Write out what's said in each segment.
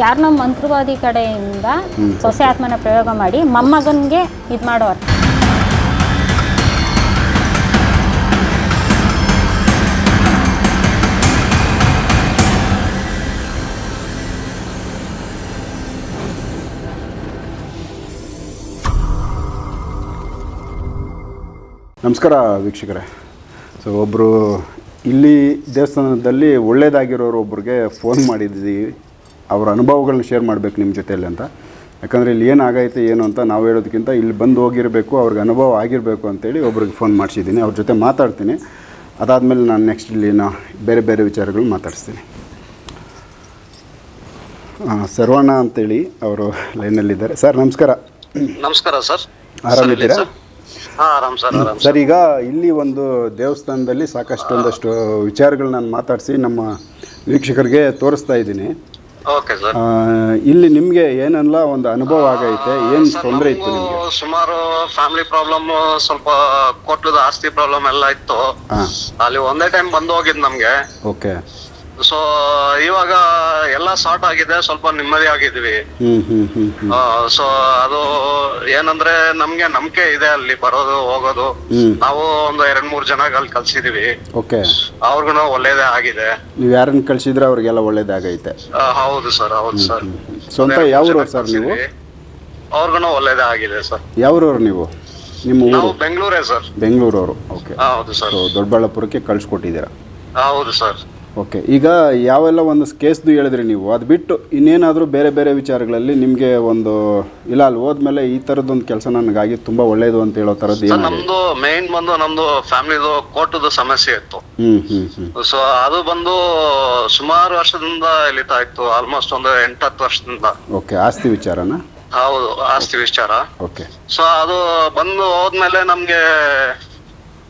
ಯಾರನ್ನೋ ಮಂತ್ರವಾದಿ ಕಡೆಯಿಂದ ಸೊಸೆ ಆತ್ಮನ ಪ್ರಯೋಗ ಮಾಡಿ ಮೊಮ್ಮಗನಿಗೆ ಇದು ಮಾಡೋರು. ನಮಸ್ಕಾರ ವೀಕ್ಷಕರೇ. ಸೊ ಒಬ್ಬರು ಇಲ್ಲಿ ದೇವಸ್ಥಾನದಲ್ಲಿ ಒಳ್ಳೆಯದಾಗಿರೋರು ಒಬ್ರಿಗೆ ಫೋನ್ ಮಾಡಿದ್ದೀವಿ. ಅವ್ರ ಅನುಭವಗಳನ್ನ ಶೇರ್ ಮಾಡಬೇಕು ನಿಮ್ಮ ಜೊತೆಯಲ್ಲಿ ಅಂತ. ಯಾಕಂದರೆ ಇಲ್ಲಿ ಏನಾಗೈತೆ ಏನು ಅಂತ ನಾವು ಹೇಳೋದಕ್ಕಿಂತ ಇಲ್ಲಿ ಬಂದು ಹೋಗಿರಬೇಕು ಅವ್ರಿಗೆ ಅನುಭವ ಆಗಿರಬೇಕು ಅಂತೇಳಿ ಒಬ್ರಿಗೆ ಫೋನ್ ಮಾಡಿಸಿದ್ದೀನಿ. ಅವ್ರ ಜೊತೆ ಮಾತಾಡ್ತೀನಿ. ಅದಾದಮೇಲೆ ನಾನು ನೆಕ್ಸ್ಟ್ ಇಲ್ಲಿ ನಾ ಬೇರೆ ಬೇರೆ ವಿಚಾರಗಳು ಮಾತಾಡಿಸ್ತೀನಿ. ಸರ್ವಣ ಸರ್ವಣ್ಣ ಅಂತೇಳಿ ಅವರು ಲೈನಲ್ಲಿದ್ದಾರೆ ಸರ್ ನಮಸ್ಕಾರ. ನಮಸ್ಕಾರ ಸರ್. ಆರಾಮಿದ್ದೀರಾ? ಸರ್ ಈಗ ಇಲ್ಲಿ ಒಂದು ದೇವಸ್ಥಾನದಲ್ಲಿ ಸಾಕಷ್ಟು ಒಂದಷ್ಟು ವಿಚಾರಗಳು ನಾನು ಮಾತಾಡಿಸಿ ನಮ್ಮ ವೀಕ್ಷಕರಿಗೆ ತೋರಿಸ್ತಾ ಇದ್ದೀನಿ. ಓಕೆ ಸರ್ ಇಲ್ಲಿ ನಿಮಗೆ ಏನಲ್ಲ ಒಂದು ಅನುಭವ ಆಗೈತೆ? ಏನು ತೊಂದರೆ ಇತ್ತು ನಿಮಗೆ? ಸುಮಾರು ಫ್ಯಾಮಿಲಿ ಪ್ರಾಬ್ಲಮ್ ಸ್ವಲ್ಪ ಕೊಟ್ಟದ ಆಸ್ತಿ ಪ್ರಾಬ್ಲಮ್ ಎಲ್ಲ ಇತ್ತು. ಅಲ್ಲಿ ಒಂದೇ ಟೈಮ್ ಬಂದು ಹೋಗಿದ್ ನಮ್ಗೆ. ಓಕೆ ಸೊ ಇವಾಗ ಎಲ್ಲ ಸಾರ್ಟ್ ಆಗಿದೆ ಸ್ವಲ್ಪ ನೆಮ್ಮದಿ ಆಗಿದ್ವಿ. ಸೊ ಅದು ಏನಂದ್ರೆ ನಮ್ಗೆ ನಂಬಿಕೆ ಇದೆ ಅಲ್ಲಿ ಬರೋದು ಹೋಗೋದು. ನಾವು ಒಂದು ಎರಡ್ ಮೂರ್ ಜನ ಅಲ್ಲಿ ಕಲ್ಸಿದೀವಿ. ಓಕೆ. ಅವ್ರಿಗೂ ಒಳ್ಳೇದೇ ಆಗಿದೆ. ನೀವು ಯಾರನ್ನ ಕಳ್ಸಿದ್ರೆ ಅವ್ರಿಗೆಲ್ಲ ಒಳ್ಳೇದಾಗೈತೆ ಆ, ಹೌದು ಸರ್ ಹೌದು ಸರ್ ಸ್ವಂತ ಯಾವ್ರವ್ರು ಸರ್ ನೀವು? ಅವ್ರಿಗೂ ಒಳ್ಳೇದೇ ಆಗಿದೆ ಸರ್ ಯಾವ್ರವ್ರು ನೀವು? ನಿಮ್ಮ ನಾವು ಬೆಂಗಳೂರೇ ಸರ್ ಬೆಂಗಳೂರವರು ಓಕೆ. ಹೌದು ಸರ್ ಸೊ ದೊಡ್ಡಬಳ್ಳಾಪುರಕ್ಕೆ ಕಳಿಸ್ಕೊಟ್ಟಿದ್ದೀರಾ? ಹೌದು ಸರ್ ಓಕೆ ಈಗ ಯಾವೆಲ್ಲ ಒಂದು ಕೇಸ್ದು ಹೇಳಿದ್ರಿ ನೀವು? ಅದು ಬಿಟ್ಟು ಇನ್ನೇನಾದರೂ ಬೇರೆ ಬೇರೆ ವಿಚಾರಗಳಲ್ಲಿ ನಿಮಗೆ ಒಂದು ಇಲ್ಲ ಅಲ್ಲಿ ಹೋದ್ಮೇಲೆ ಈ ಥರದ್ದೊಂದು ಕೆಲಸ ನನಗಾಗಿ ತುಂಬ ಒಳ್ಳೆಯದು ಅಂತ ಹೇಳೋ ಥರದ್ದು ಸರ್ ಏನಾಗಿದೆ? ನಮ್ದು ಮೇನ್ ಬಂದು ನಮ್ದು ಫ್ಯಾಮಿಲಿದು ಕೋರ್ಟದು ಸಮಸ್ಯೆ ಇತ್ತು. ಹ್ಞೂ ಹ್ಞೂ ಹ್ಞೂ ಸೊ ಅದು ಬಂದು ಸುಮಾರು ವರ್ಷದಿಂದ ಇಳಿತಾ ಇತ್ತು ಆಲ್ಮೋಸ್ಟ್ ಒಂದು ಎಂಟತ್ತು ವರ್ಷದಿಂದ. ಓಕೆ ಆಸ್ತಿ ವಿಚಾರನ? ಹೌದು ಆಸ್ತಿ ವಿಚಾರ. ಓಕೆ ಸೊ ಅದು ಬಂದು ಹೋದ್ಮೇಲೆ ನಮ್ಗೆ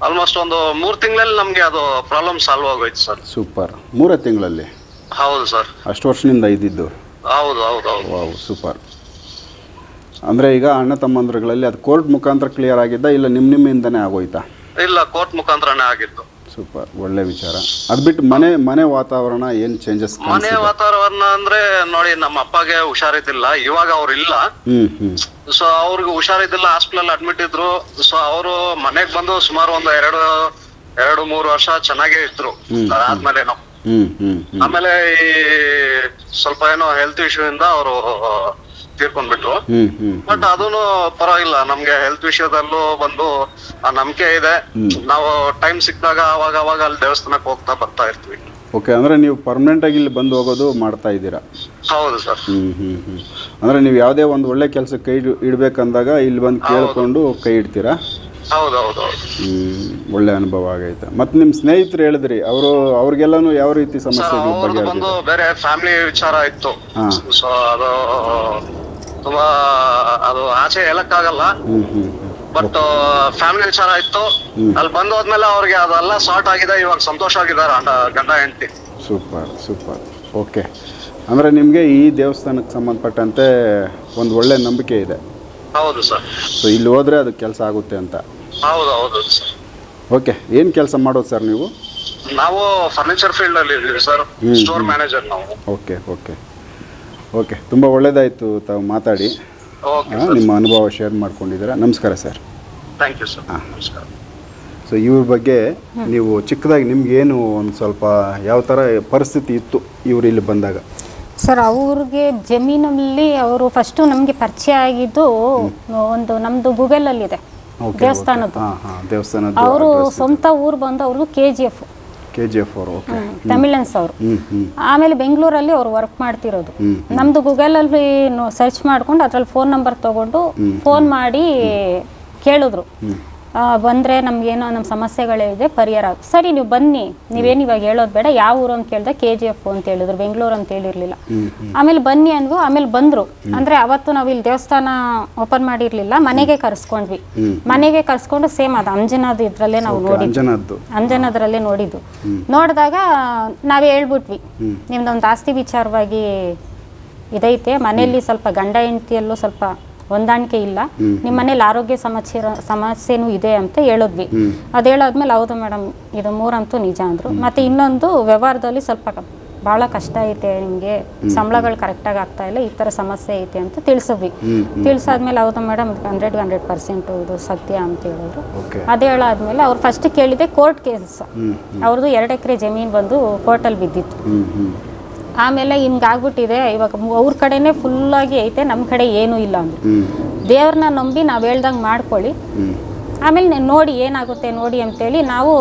ಆಲ್ಮೋಸ್ಟ್ ಒಂದು ಮೂರು ತಿಂಗಳಲ್ಲಿ ನಮಗೆ ಅದು ಪ್ರಾಬ್ಲಮ್ ಸಾಲ್ವ್ ಆಗೋಯ್ತು ಸರ್ ಸೂಪರ್ ಮೂರೇ ತಿಂಗಳಲ್ಲಿ? ಹೌದು ಸರ್ ಅಷ್ಟು ವರ್ಷದಿಂದ ಇದ್ದಿದ್ದು? ಹೌದು ಹೌದು ಹೌದು. ವಾವ್ ಸೂಪರ್ ಅಂದರೆ ಈಗ ಅಣ್ಣ ತಮ್ಮಂದ್ರಗಳಲ್ಲಿ ಅದು ಕೋರ್ಟ್ ಮುಖಾಂತರ ಕ್ಲಿಯರ್ ಆಗಿದ್ದ ಇಲ್ಲ ನಿಮ್ಮ ನಿಮ್ಮಿಂದನೇ ಆಗೋಯ್ತಾ? ಇಲ್ಲ ಕೋರ್ಟ್ ಮುಖಾಂತರನೇ ಆಗಿತ್ತು ಸೂಪರ್ ಒಳ್ಳೆ ವಿಚಾರ. ಅದ್ ಬಿಟ್ಟು ಮನೆ ಮನೆ ವಾತಾವರಣ ಏನು ಚೇಂಜಸ್ ಮನೆ ವಾತಾವರಣ ಅಂದ್ರೆ ನೋಡಿ ನಮ್ಮ ಅಪ್ಪಗೆ ಹುಷಾರಿದ್ದಿಲ್ಲ ಇವಾಗ ಅವ್ರು ಇಲ್ಲ ಸೊ ಅವ್ರಿಗೆ ಹುಷಾರಿದ್ದಿಲ್ಲ ಹಾಸ್ಪಿಟಲ್ ಅಡ್ಮಿಟ್ ಇದ್ರು. ಸೊ ಅವರು ಮನೆಗ್ ಬಂದು ಸುಮಾರು ಒಂದು ಎರಡು ಎರಡು ಮೂರು ವರ್ಷ ಚೆನ್ನಾಗೇ ಇದ್ರು. ಆದ್ಮೇಲೆ ಆಮೇಲೆ ಈ ಸ್ವಲ್ಪ ಏನೋ ಹೆಲ್ತ್ ಇಶ್ಯೂ ಇಂದ ಅವರು ತೀರ್ಕೊಂಡ್ಬಿಟ್ರು ಬಟ್ ಅದೂ ಪರವಾಗಿಲ್ಲ. ನಮ್ಗೆ ಹೆಲ್ತ್ ವಿಷಯದಲ್ಲೂ ಬಂದು ಆ ನಂಬಿಕೆ ಇದೆ. ನಾವು ಟೈಮ್ ಸಿಕ್ಕಿದಾಗ ಅವಾಗ ಅವಾಗ ಅಲ್ಲಿ ದೇವಸ್ಥಾನಕ್ಕೆ ಹೋಗ್ತಾ ಬರ್ತಾ ಇರ್ತೀವಿ. ಓಕೆ ಅಂದರೆ ನೀವು ಪರ್ಮನೆಂಟ್ ಆಗಿ ಇಲ್ಲಿ ಬಂದು ಹೋಗೋದು ಮಾಡ್ತಾ ಇದ್ದೀರಾ? ಹೌದು ಸರ್. ಹ್ಮ್ ಅಂದರೆ ನೀವು ಯಾವುದೇ ಒಂದು ಒಳ್ಳೆ ಕೆಲಸಕ್ಕೆ ಕೈ ಇಡ್- ಇಡ್ಬೇಕಂದಾಗ ಇಲ್ಲಿ ಬಂದು ಕೇಳ್ಕೊಂಡು ಕೈ ಇಡ್ತೀರಾ? ಹೌದು ಹೌದು ಹೌದು. ಹ್ಮ್, ಒಳ್ಳೆ ಅನುಭವ ಆಗೈತೆ. ಮತ್ತು ನಿಮ್ಮ ಸ್ನೇಹಿತರು ಹೇಳಿದ್ರಿ ಅವರು ಅವ್ರಿಗೆಲ್ಲನೂ ಯಾವ ರೀತಿ ಸಮಸ್ಯೆ ಸಮಸ್ಯೆಗಳು ಅವ್ರದ್ದು ಬಂದು ಬಗೆಹರಿದಿದೆ ಬೇರೆ ಫ್ಯಾಮಿಲಿ ವಿಚಾರ ಇತ್ತು. ಹಾಂ. ಸೊ ಅದು ತುಂಬಾ ಅದು ಆಚೆ ಹೇಳಕ್ಕಾಗಲ್ಲ. ಬಟ್ ಫ್ಯಾಮಿಲಿ ವಿಚಾರ ಇತ್ತು. ಅಲ್ಲಿ ಬಂದು ಹೋದ್ಮೇಲೆ ಅವ್ರಿಗೆ ಅದೆಲ್ಲ ಸಾರ್ಟ್ ಆಗಿದೆ. ಇವಾಗ ಸಂತೋಷ ಆಗಿದ್ದಾರೆ ಗಂಡ ಹೆಂಡತಿ. Super super. ಓಕೆ. ಅಂದರೆ ನಿಮಗೆ ಈ ದೇವಸ್ಥಾನಕ್ಕೆ ಸಂಬಂಧಪಟ್ಟಂತೆ ಒಂದು ಒಳ್ಳೆ ನಂಬಿಕೆ ಇದೆ. ಹೌದು ಸರ್ ಸೊ ಇಲ್ಲಿ ಹೋದ್ರೆ ಅದು ಕೆಲಸ ಆಗುತ್ತೆ ಅಂತ. ಹೌದು ಹೌದು ಸರ್ ಓಕೆ. ಏನು ಕೆಲಸ ಮಾಡೋದು ಸರ್ ನೀವು? ನಾವು ಫರ್ನಿಚರ್ ಫೀಲ್ಡ್ ಅಲ್ಲಿ ಇದ್ದೀವಿ ಸರ್ ಸ್ಟೋರ್ ಮ್ಯಾನೇಜರ್ ನಾವು. Okay okay. ಓಕೆ ತುಂಬ ಒಳ್ಳೆಯದಾಯಿತು ತಾವು ಮಾತಾಡಿ. ಓಕೆ ನಿಮ್ಮ ಅನುಭವ ಶೇರ್ ಮಾಡ್ಕೊಂಡಿದ್ದೀರಾ. ನಮಸ್ಕಾರ ಸರ್ ಥ್ಯಾಂಕ್ ಯು ಸರ್ ನಮಸ್ಕಾರ. ಸೊ ಇವ್ರ ಬಗ್ಗೆ ನೀವು ಚಿಕ್ಕದಾಗಿ ನಿಮ್ಗೇನು ಒಂದು ಸ್ವಲ್ಪ ಯಾವ ಥರ ಪರಿಸ್ಥಿತಿ ಇತ್ತು ಇವರು ಇಲ್ಲಿ ಬಂದಾಗ? ಸರ್ ಅವ್ರಿಗೆ ಜಮೀನಲ್ಲಿ ಅವರು ಫಸ್ಟು ನಮಗೆ ಪರಿಚಯ ಆಗಿದ್ದು ಒಂದು ನಮ್ಮದು ಗೂಗಲಲ್ಲಿದೆ ದೇವಸ್ಥಾನದ್ದು. ಹಾಂ ಹಾಂ ದೇವಸ್ಥಾನದ ಅವರು ಸ್ವಂತ ಊರು ಬಂದು ಅವ್ರದ್ದು K G F K G F ಅವರು. ತಮಿಳನ್ಸ್ ಆಮೇಲೆ ಬೆಂಗಳೂರಲ್ಲಿ ಅವ್ರು ವರ್ಕ್ ಮಾಡ್ತಿರೋದು. ನಮ್ದು ಗೂಗಲಲ್ಲಿ ಸರ್ಚ್ ಮಾಡ್ಕೊಂಡು ಅದ್ರಲ್ಲಿ ಫೋನ್ ನಂಬರ್ ತಗೊಂಡು ಫೋನ್ ಮಾಡಿ ಕೇಳಿದ್ರು. ಬಂದ್ರೆ ನಮಗೇನೋ ನಮ್ಮ ಸಮಸ್ಯೆಗಳಿದೆ ಪರಿಹಾರ ಸರಿ ನೀವು ಬನ್ನಿ. ನೀವೇನು ಇವಾಗ ಹೇಳೋದು ಬೇಡ. ಯಾವ ಊರು ಅಂತ ಕೇಳಿದೆ ಕೆ ಜಿ ಎಫ್ ಅಂತ ಹೇಳಿದ್ರು ಬೆಂಗಳೂರು ಅಂತ ಹೇಳಿರಲಿಲ್ಲ. ಆಮೇಲೆ ಬನ್ನಿ ಅಂದ್ವು ಆಮೇಲೆ ಬಂದ್ರು. ಅಂದ್ರೆ ಅವತ್ತು ನಾವು ಇಲ್ಲಿ ದೇವಸ್ಥಾನ ಓಪನ್ ಮಾಡಿರಲಿಲ್ಲ ಮನೆಗೆ ಕರೆಸ್ಕೊಂಡ್ವಿ. ಮನೆಗೆ ಕರೆಸ್ಕೊಂಡು ಸೇಮ್ ಅದು ಅಂಜನಾದ ಇದ್ರಲ್ಲೇ ನಾವು ನೋಡಿದ್ವಿ. ಅಂಜನಾದ್ರಲ್ಲೇ ಅಂಜನದ್ರಲ್ಲೇ ನೋಡಿದ್ದು. ನೋಡಿದಾಗ ನಾವೇ ಹೇಳ್ಬಿಟ್ವಿ ನಿಮ್ದೊಂದು ಆಸ್ತಿ ವಿಚಾರವಾಗಿ ಇದೈತೆ ಮನೆಯಲ್ಲಿ ಸ್ವಲ್ಪ ಗಂಡ ಹೆಂಡತಿಯಲ್ಲೂ ಸ್ವಲ್ಪ ಹೊಂದಾಣಿಕೆ ಇಲ್ಲ. ನಿಮ್ಮ ಮನೇಲಿ ಆರೋಗ್ಯ ಸಮಸ್ಯೆ ಸಮಸ್ಯೆನೂ ಇದೆ ಅಂತ ಹೇಳಿದ್ವಿ. ಅದು ಹೇಳಾದ್ಮೇಲೆ ಹೌದು ಮೇಡಮ್ ಇದು ಮೂರಂತೂ ನಿಜ ಅಂದರು. ಮತ್ತು ಇನ್ನೊಂದು ವ್ಯವಹಾರದಲ್ಲಿ ಸ್ವಲ್ಪ ಭಾಳ ಕಷ್ಟ ಐತೆ ನಿಮಗೆ. ಸಂಬಳಗಳು ಕರೆಕ್ಟಾಗಿ ಆಗ್ತಾ ಇಲ್ಲ ಈ ಥರ ಸಮಸ್ಯೆ ಐತೆ ಅಂತ ತಿಳಿಸಿದ್ವಿ. ತಿಳಿಸಾದ್ಮೇಲೆ ಹೌದು ಮೇಡಮ್ ಹಂಡ್ರೆಡ್ ಹಂಡ್ರೆಡ್ ಪರ್ಸೆಂಟು ಇದು ಸತ್ಯ ಅಂತ ಹೇಳಿದ್ರು. ಅದು ಹೇಳಾದ್ಮೇಲೆ ಅವ್ರು ಫಸ್ಟ್ ಕೇಳಿದೆ ಕೋರ್ಟ್ ಕೇಸ್ ಅವ್ರದ್ದು ಎರಡು ಎಕರೆ ಜಮೀನು ಬಂದು ಕೋರ್ಟಲ್ಲಿ ಬಿದ್ದಿತ್ತು. ಆಮೇಲೆ ಹಿಂಗಾಗ್ಬಿಟ್ಟಿದೆ. ಇವಾಗ ಅವ್ರ ಕಡೆನೇ ಫುಲ್ಲಾಗಿ ಐತೆ ನಮ್ಮ ಕಡೆ ಏನೂ ಇಲ್ಲ ಅಂದರು. ದೇವ್ರನ್ನ ನಂಬಿ ನಾವು ಹೇಳ್ದಂಗೆ ಮಾಡ್ಕೊಳ್ಳಿ. ಆಮೇಲೆ ನೋಡಿ ಏನಾಗುತ್ತೆ ನೋಡಿ ಅಂತೇಳಿ ನಾವು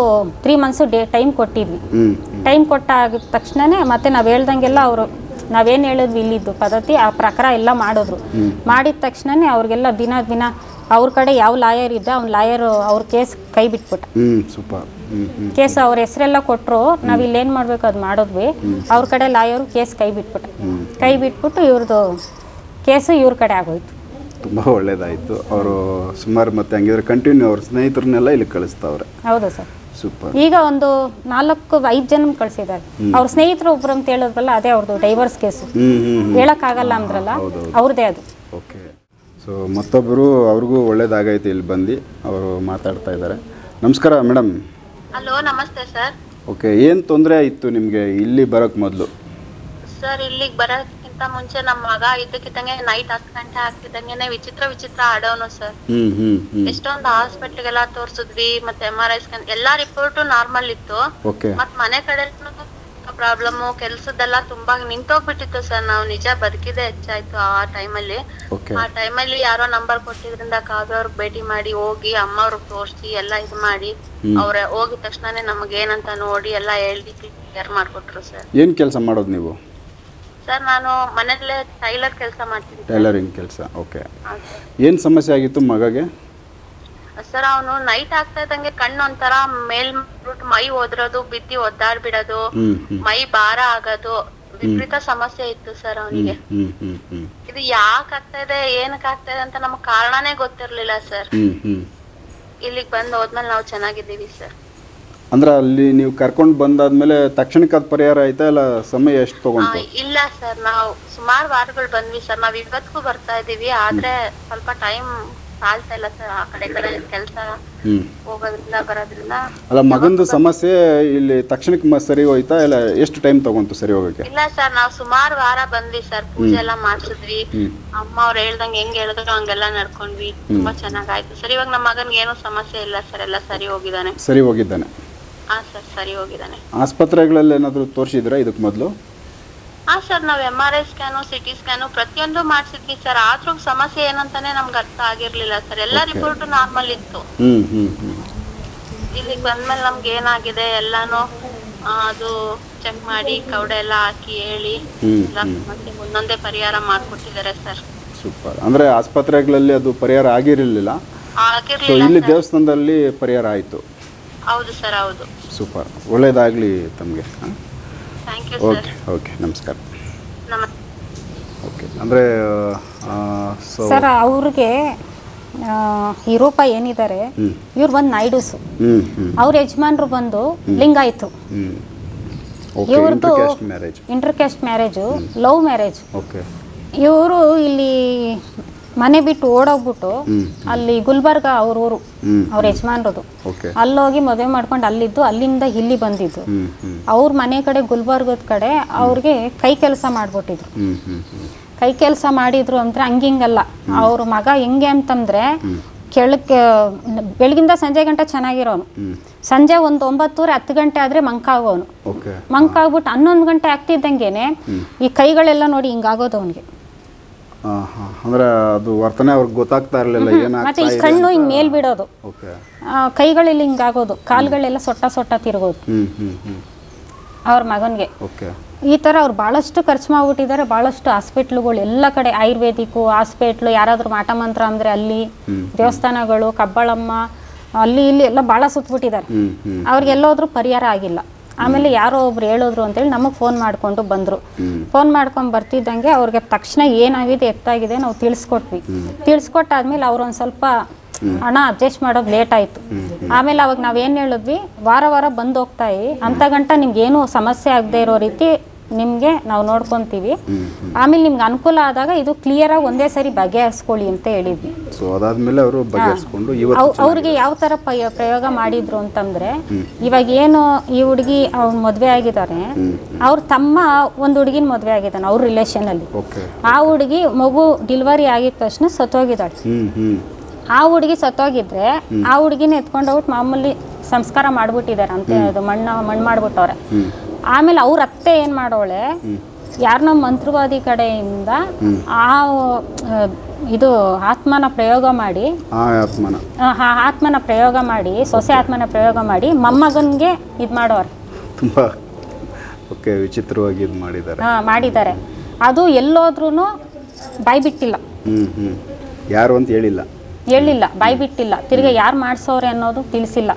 ತ್ರೀ ಮಂತ್ಸು ಡೇ ಟೈಮ್ ಕೊಟ್ಟಿದ್ವಿ. ಟೈಮ್ ಕೊಟ್ಟಾಗ ತಕ್ಷಣನೇ ಮತ್ತೆ ನಾವು ಹೇಳ್ದಂಗೆಲ್ಲ ಅವರು ನಾವೇನು ಹೇಳಿದ್ವಿ ಇಲ್ಲಿದ್ದು ಪದ್ಧತಿ ಆ ಪ್ರಕಾರ ಎಲ್ಲ ಮಾಡಿದ್ರು. ಮಾಡಿದ ತಕ್ಷಣನೇ ಅವ್ರಿಗೆಲ್ಲ ದಿನ ದಿನ ಅವ್ರ ಕಡೆ ಯಾವ ಲಾಯರ್ ಇದ್ದ ಅವ್ನ ಲಾಯರು ಅವ್ರ ಕೇಸ್ ಕೈ ಬಿಟ್ಬಿಟ್ಟ. ಕೇಸ್ ಅವ್ರ ಹೆಸರೆಲ್ಲ ಕೊಟ್ಟರು ನಾವು ಇಲ್ಲೇನು ಮಾಡಬೇಕು ಅದು ಮಾಡಿದ್ವಿ. ಅವ್ರ ಕಡೆ ಲಾಯರ್ ಕೇಸ್ ಕೈ ಬಿಟ್ಬಿಟ್ಟ ಕೈ ಬಿಟ್ಬಿಟ್ಟು ಇವ್ರದ್ದು ಕೇಸು ಇವ್ರ ಕಡೆ ಆಗೋಯ್ತು. ತುಂಬ ಒಳ್ಳೇದಾಯಿತು. ಅವರು ಸುಮಾರು ಮತ್ತೆ ಹಂಗಿದ್ರೆ ಕಂಟಿನ್ಯೂ ಅವ್ರ ಸ್ನೇಹಿತರನ್ನೆಲ್ಲ ಇಲ್ಲಿ ಕಳಿಸ್ತಾವ್ರೆ. ಹೌದು ಸರ್. ಸೂಪರ್. ಈಗ ಒಂದು ನಾಲ್ಕು ಐದು ಜನ ಕಳಿಸಿದ್ದಾರೆ ಅವ್ರ ಸ್ನೇಹಿತರು ಒಬ್ರು ಅಂತ ಹೇಳಿದ್ರಲ್ಲ ಅದೇ ಅವ್ರದ್ದು ಡೈವರ್ಸ್ ಕೇಸ್. ಹೇಳಕ್ಕಾಗಲ್ಲ ಅಂದ್ರಲ್ಲ ಅವ್ರದ್ದೇ ಅದು. ಓಕೆ. ಸೊ ಮತ್ತೊಬ್ಬರು ಅವ್ರಿಗೂ ಒಳ್ಳೇದಾಗೈತೆ ಇಲ್ಲಿ ಬಂದು ಅವರು ಮಾತಾಡ್ತಾ ಇದ್ದಾರೆ. ನಮಸ್ಕಾರ ಮೇಡಮ್. ಹಲೋ ನಮಸ್ತೆ ಸರ್ ಓಕೆ ಏನು ತೊಂದರೆ ಇತ್ತು ನಿಮಗೆ? ಇಲ್ಲಿ ಬರೋಕ್ಕೆ ಮೊದಲು. ಸರ್ ಇಲ್ಲಿಗೆ ಬರೋಕ್ಕಿಂತ ಮುಂಚೆ ನಮ್ಮ ಮಗ ಇದ್ದಕ್ಕಿದ್ದಂಗೆ ನೈಟ್ ಹತ್ತು ಗಂಟೆ ಆಗ್ತಿದ್ದಂಗೆನೆ ವಿಚಿತ್ರ ವಿಚಿತ್ರ ಆಡೋನು ಸರ್ ಹ್ಞೂ ಹ್ಞೂ ಹ್ಞೂ ಎಷ್ಟೊಂದು ಹಾಸ್ಪಿಟ್ಲಿಗೆಲ್ಲ ತೋರ್ಸಿದ್ವಿ ಮತ್ತೆ ಎಂ ಆರ್ ಐ ಸ್ಕ್ಯಾನ್ ಎಲ್ಲಾ ರಿಪೋರ್ಟು ನಾರ್ಮಲ್ ಇತ್ತು. ಓಕೆ ಮತ್ ಮನೆ ಕಡೆ ಪ್ರಾಬ್ಲಮ್ ಕೆಲ್ಸದೆಲ್ಲ ತುಂಬಾ ನಿಂತೋಗ್ಬಿಟ್ಟಿತ್ತು ಸರ್ ನಾವು ನಿಜ ಬದುಕಿದೆ ಹೆಚ್ಚಾಯ್ತು ಆ ಟೈಮಲ್ಲಿ ಅಲ್ಲಿ. ಆ ಟೈಮಲ್ಲಿ ಯಾರೋ ನಂಬರ್ ಕೊಟ್ಟಿದ್ರಿಂದ ಕಾವ್ಯ ಅವ್ರಿಗೆ ಭೇಟಿ ಮಾಡಿ ಹೋಗಿ ಅಮ್ಮ ಅವ್ರಿಗೆ ತೋರಿಸಿ ಎಲ್ಲ ಇದು ಮಾಡಿ. ಅವ್ರ ಹೋಗಿದ ತಕ್ಷಣನೇ ನಮ್ಗೆ ಏನಂತ ನೋಡಿ ಎಲ್ಲ ಹೇಳಿ ಕ್ಲಿಯರ್ ಮಾಡ್ಕೊಟ್ರು ಸರ್ ಏನು ಕೆಲಸ ಮಾಡೋದು ನೀವು? ಸರ್ ನಾನು ಮನೆಯಲ್ಲೇ ಟೈಲರ್ ಕೆಲಸ ಮಾಡ್ತೀನಿ ಟೈಲರಿಂಗ್ ಕೆಲಸ ಓಕೆ ಏನು ಸಮಸ್ಯೆ ಆಗಿತ್ತು ಮಗಗೆ? ಸರ್ ಅವನು ನೈಟ್ ಆಗ್ತಾ ಇದ್ದಂಗೆ ಕಣ್ಣು ಒಂಥರ ಮೇಲ್ ಮಾಡ್ಬಿಟ್ಟು ಮೈ ಒದ್ರೋದು ಬಿದ್ದಿ ಒದ್ದಾಡ್ಬಿಡೋದು ಹ್ಞೂ ಹ್ಞೂ ಮೈ ಭಾರ ಆಗೋದು ವಿಪರೀತ ಸಮಸ್ಯೆ ಇತ್ತು ಸರ್ ಅವನಿಗೆ. ಇದು ಯಾಕೆ ಆಗ್ತಾ ಇದೆ ಏನಕ್ಕೆ ಆಗ್ತಾ ಇದೆ ಅಂತ ನಮ್ಗೆ ಕಾರಣನೇ ಗೊತ್ತಿರ್ಲಿಲ್ಲ ಸರ್. ಇಲ್ಲಿಗೆ ಬಂದು ಹೋದ್ಮೇಲೆ ನಾವು ಚೆನ್ನಾಗಿದ್ದೀವಿ ಸರ್. ಅಂದ್ರೆ ಅಲ್ಲಿ ನೀವು ಕರ್ಕೊಂಡು ಬಂದಾದ್ಮೇಲೆ ತಕ್ಷಣಕ್ಕೆ ಅದು ಪರಿಹಾರ ಆಯ್ತಾ ಇಲ್ಲ ಸಮಯ ಎಷ್ಟು ತಗೊಂಡು ಇಲ್ಲ ಸರ್ ನಾವು ಸುಮಾರು ವಾರಗಳು ಬಂದ್ವಿ ಸರ್. ನಾವ್ ಇವತ್ತಿಗೂ ಬರ್ತಾ ಇದೀವಿ ಆದ್ರೆ ಸ್ವಲ್ಪ ಟೈಮ್ ಸಾಲ್ತಾ ಇಲ್ಲ ಸರ್ ಆ ಕಡೆ ಈ ಕಡೆ ಕೆಲಸ ಹೋಗೋದ್ರಿಂದ ಬರೋದ್ರಿಂದ. ಅಲ್ಲ ಮಗಂದು ಸಮಸ್ಯೆ ಇಲ್ಲಿ ತಕ್ಷಣಕ್ಕೆ ಮ ಸರಿ ಹೋಯ್ತಾ ಇಲ್ಲ? ಎಷ್ಟು ಟೈಮ್ ತಗೊಂತು ಸರಿ ಹೋಗಕ್ಕೆ ಇಲ್ಲ ಸರ್ ನಾವ್ ಸುಮಾರು ವಾರ ಬಂದ್ವಿ ಸರ್ ಪೂಜೆ ಎಲ್ಲ ಮಾಡ್ಸಿದ್ವಿ. ಅಮ್ಮ ಅವ್ರು ಹೇಳ್ದಂಗೆ ಹೆಂಗ್ ಹೇಳಿದ್ರು ಹಂಗೆಲ್ಲ ನಡ್ಕೊಂಡ್ವಿ. ತುಂಬಾ ಚೆನ್ನಾಗಾಯ್ತು. ಸರ್ ಇವಾಗ ನಮ್ಮ ಮಗನ್ಗೆ ಏನೂ ಸಮಸ್ಯೆ ಇಲ್ಲ ಸರ್ ಎಲ್ಲ ಸರಿ ಹೋಗಿದಾನೆ ಸರಿ ಹೋಗಿದ್ದಾನೆ. ಹಾ ಸರ್ ಸರಿ ಹೋಗಿದಾನೆ ಆಸ್ಪತ್ರೆಗಳಲ್ಲಿ ಏನಾದರೂ ತೋರಿಸಿದ್ರಾ ಇದಕ್ಕೆ ಮೊದಲು? ಹಾ ಸರ್ ನಾವ್ M R I scan CT scan ಪ್ರತಿಯೊಂದು ಮಾಡ್ಸಿದ್ವಿ ಸರ್. ಆದ್ರೂ ಸಮಸ್ಯೆ ಏನಂತಾನೆ ನಮ್ಗೆ ಅರ್ಥ ಆಗಿರ್ಲಿಲ್ಲ ಸರ್. ಎಲ್ಲಾ ರಿಪೋರ್ಟ್ ನಾರ್ಮಲ್ ಇತ್ತು. ಹ್ಞೂ ಇಲ್ಲಿಗೆ ಬಂದ್ಮೇಲೆ ನಮ್ಗೆ ಏನಾಗಿದೆ ಎಲ್ಲಾನು ಆ, ಅದು ಚೆಕ್ ಮಾಡಿ ಕವಡೆ ಎಲ್ಲ ಹಾಕಿ ಹೇಳಿ. ಹ್ಮ್, ಎಲ್ಲ ಒಂದೊಂದೇ ಪರಿಹಾರ ಮಾಡ್ಕೊಟ್ಟಿದ್ದಾರೆ ಸರ್. ಸೂಪರ್. ಅಂದ್ರೆ ಆಸ್ಪತ್ರೆಗಳಲ್ಲಿ ಅದು ಪರಿಹಾರ ಆಗಿರಲಿಲ್ಲ. ಸೊ ಆಗಿರ್ಲಿಲ್ಲ ಇಲ್ಲಿ ದೇವಸ್ಥಾನದಲ್ಲಿ ಪರಿಹಾರ ಆಯಿತು. ಹೌದು ಸರ್ ಹೌದು. ಸೂಪರ್. ಒಳ್ಳೇದಾಗಲಿ ತಮಗೆ thank you sir okay okay ನಮಸ್ಕಾರ. ನಮಸ್ತೆ. ಓಕೆ ಅಂದರೆ ಸೊ ಸರ್ ಅವ್ರಿಗೆ ಆ, ಈ ರೂಪ ಏನಿದ್ದಾರೆ ಇವ್ರು ಬಂದು ನಾಯ್ಡುಸು. ಹ್ಞೂ ಹ್ಞೂ ಅವ್ರ ಯಜಮಾನ್ರು ಬಂದು ಲಿಂಗ ಆಯ್ತು ಓಕೆ ಇವ್ರದ್ದು intercaste marriage intercaste marriage love marriage okay ಇವರು ಇಲ್ಲಿ ಮನೆ ಬಿಟ್ಟು ಓಡೋಗ್ಬಿಟ್ಟು ಅಲ್ಲಿ ಗುಲ್ಬರ್ಗ ಅವ್ರ ಊರು ಅವ್ರ ಯಜಮಾನ್ರದು. ಅಲ್ಲೋಗಿ ಮದುವೆ ಮಾಡ್ಕೊಂಡು ಅಲ್ಲಿದ್ದು ಅಲ್ಲಿಂದ ಇಲ್ಲಿ ಬಂದಿದ್ದು. ಅವ್ರ ಮನೆ ಕಡೆ ಗುಲ್ಬರ್ಗದ ಕಡೆ ಅವ್ರಿಗೆ ಕೈ ಕೆಲಸ ಮಾಡ್ಬಿಟ್ಟಿದ್ರು. ಕೈ ಕೆಲಸ ಮಾಡಿದ್ರು ಅಂದ್ರೆ ಹಂಗಿಂಗಲ್ಲ. ಅವ್ರ ಮಗ ಹೆಂಗೆ ಅಂತಂದ್ರೆ ಕೆಳಕ್ಕೆ ಬೆಳಗಿಂದ ಸಂಜೆ ಗಂಟೆ ಚೆನ್ನಾಗಿರೋನು. ಸಂಜೆ ಒಂದು ಒಂಬತ್ತೂವರೆ ಹತ್ತು ಗಂಟೆ ಆದ್ರೆ ಮಂಕಾಗೋನು ಮಂಕಾಗ್ಬಿಟ್ಟು ಹನ್ನೊಂದು ಗಂಟೆ ಆಗ್ತಿದ್ದಂಗೆನೆ ಈ ಕೈಗಳೆಲ್ಲ ನೋಡಿ ಹಿಂಗಾಗೋದು ಅವನಿಗೆ. ಅಂದರೆ ಅದು ವರ್ತನೆ ಅವ್ರಿಗೆ ಗೊತ್ತಾಗ್ತಾ ಇರಲಿಲ್ಲ ಮತ್ತೆ ಈ ಕಣ್ಣು ಹಿಂಗ್ ಮೇಲ್ ಬಿಡೋದು. ಕೈಗಳೆಲ್ಲ ಹಿಂಗಾಗೋದು ಕಾಲ್ಗಳೆಲ್ಲ ಸೊಟ್ಟ ಸೊಟ್ಟ ತಿರುಗೋದು. ಅವ್ರ ಮಗನಿಗೆ. ಈ ತರ ಅವ್ರು ಬಹಳಷ್ಟು ಖರ್ಚು ಮಾಡ್ಬಿಟ್ಟಿದ್ದಾರೆ. ಬಹಳಷ್ಟು ಹಾಸ್ಪಿಟ್ಲುಗಳು ಎಲ್ಲ ಕಡೆ ಆಯುರ್ವೇದಿಕ್ ಹಾಸ್ಪಿಟ್ಲು ಯಾರಾದ್ರೂ ಮಾಟ ಮಂತ್ರ ಅಂದ್ರೆ ಅಲ್ಲಿ ದೇವಸ್ಥಾನಗಳು ಕಬ್ಬಳಮ್ಮ ಅಲ್ಲಿ ಇಲ್ಲಿ ಎಲ್ಲ ಭಾಳ ಸುತ್ತಬಿಟ್ಟಿದ್ದಾರೆ ಹ್ಞೂ ಹ್ಞೂ ಅವ್ರಿಗೆ ಎಲ್ಲೋದ್ರೂ ಪರಿಹಾರ ಆಗಿಲ್ಲ. ಆಮೇಲೆ ಯಾರೋ ಒಬ್ರು ಹೇಳಿದ್ರು ಅಂತೇಳಿ ನಮಗೆ ಫೋನ್ ಮಾಡಿಕೊಂಡು ಬಂದರು. ಫೋನ್ ಮಾಡ್ಕೊಂಡು ಬರ್ತಿದ್ದಂಗೆ ಅವ್ರಿಗೆ ತಕ್ಷಣ ಏನಾಗಿದೆ ಎತ್ತಾಗಿದೆ ನಾವು ತಿಳಿಸ್ಕೊಟ್ವಿ. ತಿಳಿಸ್ಕೊಟ್ಟಾದ್ಮೇಲೆ ಅವ್ರು ಒಂದು ಸ್ವಲ್ಪ ಹಣ ಅಡ್ಜಸ್ಟ್ ಮಾಡೋದು ಲೇಟ್ ಆಯಿತು. ಆಮೇಲೆ ಅವಾಗ ನಾವೇನು ಹೇಳಿದ್ವಿ ವಾರ ವಾರ ಬಂದು ಹೋಗ್ತಾಯಿ ಅಂತ ಗಂಟ ನಿಮ್ಗೆ ಏನು ಸಮಸ್ಯೆ ಆಗದೆ ಇರೋ ರೀತಿ ನಿಮಗೆ ನಾವು ನೋಡ್ಕೊತೀವಿ. ಆಮೇಲೆ ನಿಮ್ಗೆ ಅನುಕೂಲ ಆದಾಗ ಇದು ಕ್ಲಿಯರಾಗಿ ಒಂದೇ ಸರಿ ಬಗೆಹರಿಸ್ಕೊಳ್ಳಿ ಅಂತ ಹೇಳಿದ್ವಿ. ಸೊ ಅದಾದ್ಮೇಲೆ ಅವರು ಬಗೆಹರಿಸ್ಕೊಂಡು ಅವ್ರಿಗೆ ಯಾವ ಥರ ಪ್ರಯೋಗ ಮಾಡಿದ್ರು ಅಂತಂದ್ರೆ ಇವಾಗ ಏನು ಈ ಹುಡುಗಿ ಅವ್ರು ಮದುವೆ ಆಗಿದ್ದಾರೆ ಅವ್ರ ತಮ್ಮ ಒಂದು ಹುಡುಗಿನ ಮದುವೆ ಆಗಿದ್ದಾನೆ ಅವ್ರ ರಿಲೇಷನ್ ಅಲ್ಲಿ. ಆ ಹುಡುಗಿ ಮಗು ಡಿಲಿವರಿ ಆಗಿದ ತಕ್ಷಣ ಸತ್ತೋಗಿದ್ದಾಳೆ. ಆ ಹುಡುಗಿ ಸತ್ತೋಗಿದ್ರೆ ಆ ಹುಡುಗಿನ ಎತ್ಕೊಂಡು ಹೋಗ್ಬಿಟ್ಟು ಮಾಮೂಲಿ ಸಂಸ್ಕಾರ ಮಾಡ್ಬಿಟ್ಟಿದ್ದಾರೆ ಅಂತ ಮಣ್ಣ ಮಣ್ಣು ಮಾಡ್ಬಿಟ್ಟವ್ರೆ. ಆಮೇಲೆ ಅವ್ರ ಅತ್ತೆ ಏನು ಮಾಡೋಳೆ? ಯಾರನ್ನ ಮಂತ್ರವಾದಿ ಕಡೆಯಿಂದ ಆ ಇದು ಆತ್ಮನ ಪ್ರಯೋಗ ಮಾಡಿ ಆತ್ಮನ. ಆತ್ಮನ ಪ್ರಯೋಗ ಮಾಡಿ ಸೊಸೆ ಆತ್ಮನ ಪ್ರಯೋಗ ಮಾಡಿ ಮೊಮ್ಮಗನ್ಗೆ ಇದು ಮಾಡೋರು. ತುಂಬಾ ಓಕೆ ವಿಚಿತ್ರವಾಗಿ ಇದು ಮಾಡಿದ್ದಾರೆ. ಹಾ ಮಾಡಿದ್ದಾರೆ. ಅದು ಎಲ್ಲೋದ್ರೂ ಬಾಯ್ಬಿಟ್ಟಿಲ್ಲ ಹ್ಞೂ ಹ್ಞೂ ಯಾರು ಅಂತ ಹೇಳಿಲ್ಲ. ಹೇಳಿಲ್ಲ ಬಾಯಿ ಬಿಟ್ಟಿಲ್ಲ ತಿರ್ಗ ಯಾರು ಮಾಡಿಸೋರೆ ಅನ್ನೋದು ತಿಳಿಸಿಲ್ಲ.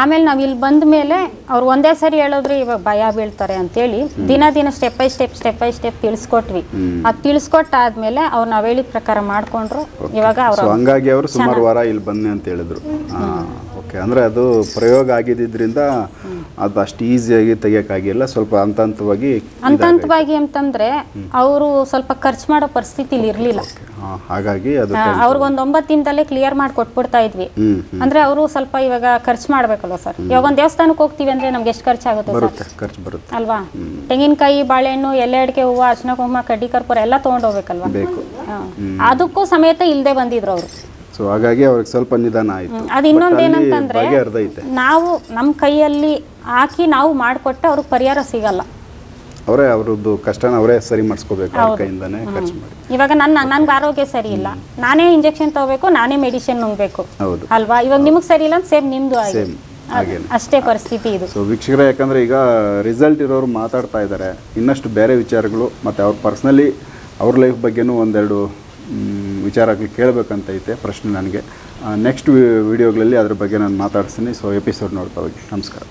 ಆಮೇಲೆ ನಾವು ಇಲ್ಲಿ ಬಂದ ಮೇಲೆ ಅವ್ರು ಒಂದೇ ಸರಿ ಹೇಳಿದ್ರು ಇವಾಗ ಭಯ ಬೀಳ್ತಾರೆ ಅಂತೇಳಿ ದಿನ ದಿನ step by step step by step ತಿಳಿಸ್ಕೊಟ್ವಿ. ಅದು ತಿಳಿಸ್ಕೊಟ್ಟಾದ್ಮೇಲೆ ಅವ್ರು ನಾವು ಹೇಳಿದ ಪ್ರಕಾರ ಮಾಡ್ಕೊಂಡ್ರು. ಇವಾಗ ಅವರು ಹಂಗಾಗಿ ಅವರು ಸುಮಾರು ವಾರ ಇಲ್ಲಿ ಬನ್ನಿ ಅಂತ ಹೇಳಿದ್ರು. ಓಕೆ ಅಂದರೆ ಅದು ಪ್ರಯೋಗ ಆಗಿದ್ದರಿಂದ ಅದು ಅಷ್ಟು ಈಸಿಯಾಗಿ ತೆಗಿಯೋಕ್ಕಾಗಿಲ್ಲ ಸ್ವಲ್ಪ ಹಂತ ಹಂತವಾಗಿ ಹಂತ ಹಂತವಾಗಿ ಅಂತಂದ್ರೆ ಅವರು ಸ್ವಲ್ಪ ಖರ್ಚು ಮಾಡೋ ಪರಿಸ್ಥಿತಿಲಿ ಇರಲಿಲ್ಲ. ಹಾಗಾಗಿ ಅದು ಅವ್ರಿಗೊಂದು ಒಂಬತ್ತು ದಿನದಲ್ಲೇ ಕ್ಲಿಯರ್ ಮಾಡಿ ಕೊಟ್ಬಿಡ್ತಾ ಇದ್ವಿ. ಅಂದ್ರೆ ಅವರು ಸ್ವಲ್ಪ ಇವಾಗ ಖರ್ಚು ಮಾಡ್ಬೇಕಲ್ವ ಸರ್? ಇವಾಗ ಒಂದು ದೇವಸ್ಥಾನಕ್ಕೆ ಹೋಗ್ತೀವಿ ಅಂದ್ರೆ ನಮ್ಗೆ ಎಷ್ಟು ಖರ್ಚಾಗುತ್ತೆ ಸರ್? ಖರ್ಚು ಬರುತ್ತೆ. ಅಲ್ವಾ? ತೆಂಗಿನಕಾಯಿ ಬಾಳೆಹಣ್ಣು ಎಲೆ ಅಡಿಕೆ ಹೂವು ಅರ್ಶಿನ ಕುಂಕುಮ ಕಡ್ಡಿ ಕರ್ಪೂರ ಎಲ್ಲ ತೊಗೊಂಡು ಹೋಗ್ಬೇಕಲ್ವಾ? ಅದಕ್ಕೂ ಸಮೇತ ಇಲ್ಲದೆ ಬಂದಿದ್ರು ಅವರು. ಸೊ ಹಾಗಾಗಿ ಅವ್ರಿಗೆ ಸ್ವಲ್ಪ ನಿಧಾನ ಆಯಿತು. ಅದು ಇನ್ನೊಂದು ಏನಂತಂದ್ರೆ ನಾವು ನಮ್ಮ ಕೈಯಲ್ಲಿ ಹಾಕಿ ನಾವು ಮಾಡಿಕೊಟ್ಟೆ ಅವ್ರಿಗೆ ಪರಿಹಾರ ಸಿಗಲ್ಲ. ಅವರೇ ಅವ್ರದ್ದು ಕಷ್ಟನ ಅವರೇ ಸರಿ ಮಾಡಿಸ್ಕೋಬೇಕು ಅವ್ರ ಕೈಯಿಂದಾನೇ ಖರ್ಚು ಮಾಡಿ. ಇವಾಗ ನನ್ನ ನನ್ಗೆ ಆರೋಗ್ಯ ಸರಿ ಇಲ್ಲ. ನಾನೇ ಇಂಜೆಕ್ಷನ್ ತಗೋಬೇಕು ನಾನೇ ಮೆಡಿಸಿನ್ ನುಂಗ್ಬೇಕು. ಹೌದು. ಅಲ್ವಾ? ಇವಾಗ ನಿಮಗೆ ಸರಿ ಇಲ್ಲ ಸೇಮ್ ನಿಮ್ದು ಆಗಿ ಸೇಮ್ ಹಾಗೇನೆ. ಅಷ್ಟೇ ಪರಿಸ್ಥಿತಿ ಇದು. ಸೊ ವೀಕ್ಷಕರೇ ಯಾಕಂದ್ರೆ ಈಗ ರಿಸಲ್ಟ್ ಇರೋರು ಮಾತಾಡ್ತಾ ಇದ್ದಾರೆ ಇನ್ನಷ್ಟು ಬೇರೆ ವಿಚಾರಗಳು ಮತ್ತು ಅವ್ರ ಪರ್ಸ್ನಲಿ ಅವ್ರ ಲೈಫ್ ಬಗ್ಗೆನೂ ಒಂದೆರಡು ವಿಚಾರಗಳು ಕೇಳಬೇಕಂತೈತೆ ಪ್ರಶ್ನೆ ನನಗೆ. ನೆಕ್ಸ್ಟ್ ವಿಡಿಯೋಗಳಲ್ಲಿ ಅದ್ರ ಬಗ್ಗೆ ನಾನು ಮಾತಾಡ್ತೀನಿ. ಸೊ ಎಪಿಸೋಡ್ ನೋಡ್ತಾ ಹೋಗಿ. ನಮಸ್ಕಾರ.